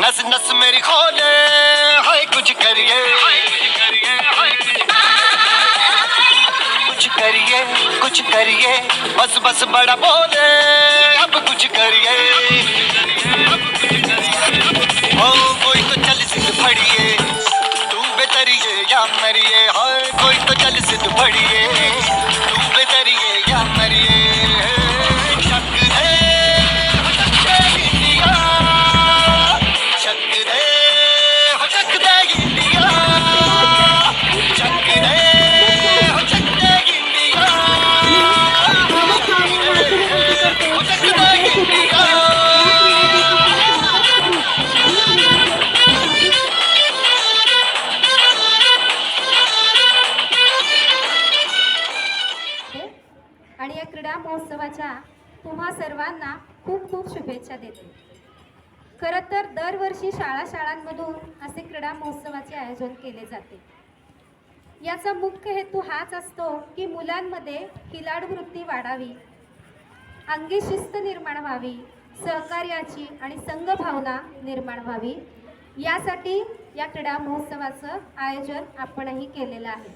नस नस मेरी खोले हाय कुछ करिए। कुछ करिए कुछ करिए। बस बस बड़ा बोले अब कुछ करिए। ओ कोई तो चल सिद्ध फड़िए तू बेतरिए या मरिए हाय कोई तो चल सिद्ध फड़िए। आणि या क्रीडा महोत्सवाच्या तुम्हा सर्वांना खूप खूप शुभेच्छा देते. खरं तर दरवर्षी शाळा शाळांमधून असे क्रीडा महोत्सवाचे आयोजन केले जाते. याचा मुख्य हेतू हाच असतो की मुलांमध्ये खिलाडवृत्ती वाढावी अंगी शिस्त निर्माण व्हावी सहकार्याची आणि संघभावना निर्माण व्हावी यासाठी या क्रीडा महोत्सवाचं आयोजन आपणही केलेलं आहे.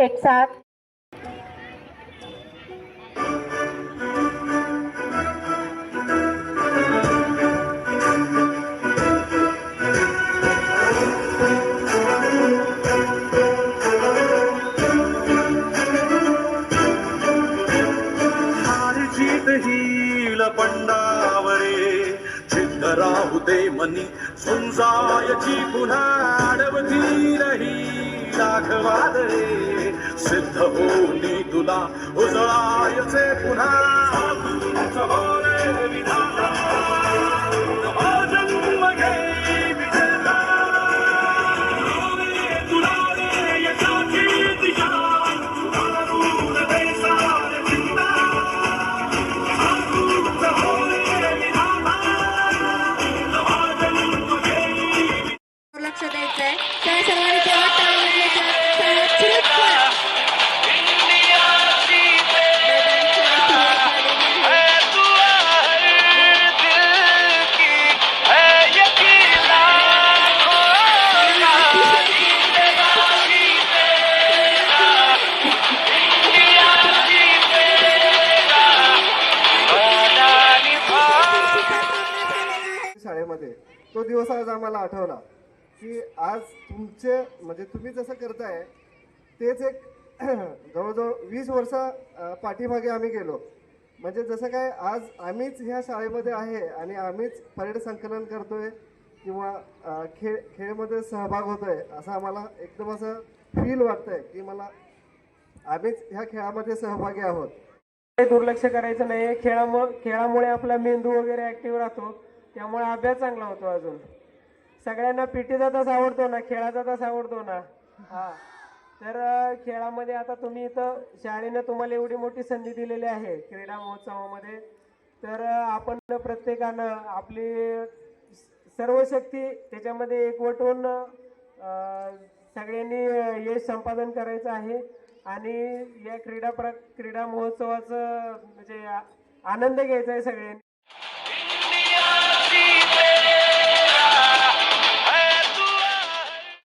एक साथ. हार जीत पंडावरे चित्त राहू दे मनी सुंजायची पुन्हा अडवती रही राघवादरे. सिद्ध होनी तुला उजळायचे पुन्हा. विधाता, शाळेमध्ये. तो दिवस आज आम्हाला आठवला की आज तुमचे म्हणजे तुम्ही जसं करताय तेच एक जवळजवळ वीस वर्ष पाठीमागे आम्ही गेलो. म्हणजे जसं काय आज आम्हीच ह्या शाळेमध्ये आहे आणि आम्हीच परेड संकलन करतोय किंवा खेळ खेळमध्ये सहभाग होतोय असं आम्हाला एकदम असं फील वाटतंय की मला आम्हीच ह्या खेळामध्ये सहभागी आहोत. काही दुर्लक्ष करायचं नाही खेळामुळे खेळामुळे आपला मेंदू वगैरे ऍक्टिव्ह राहतो. त्यामुळे अभ्यास चांगला होतो अजून. सगळ्यांना पीटीचा तास आवडतो ना खेळाचा तास आवडतो ना. हा. तर खेळामध्ये आता तुम्ही इथं शाळेनं तुम्हाला एवढी मोठी संधी दिलेली आहे क्रीडा महोत्सवामध्ये. तर आपण प्रत्येकानं आपली सर्व शक्ती त्याच्यामध्ये एकवटून सगळ्यांनी यश संपादन करायचं आहे. आणि या क्रीडा प्र क्रीडा महोत्सवाचं म्हणजे आनंद घ्यायचा आहे सगळ्यांनी.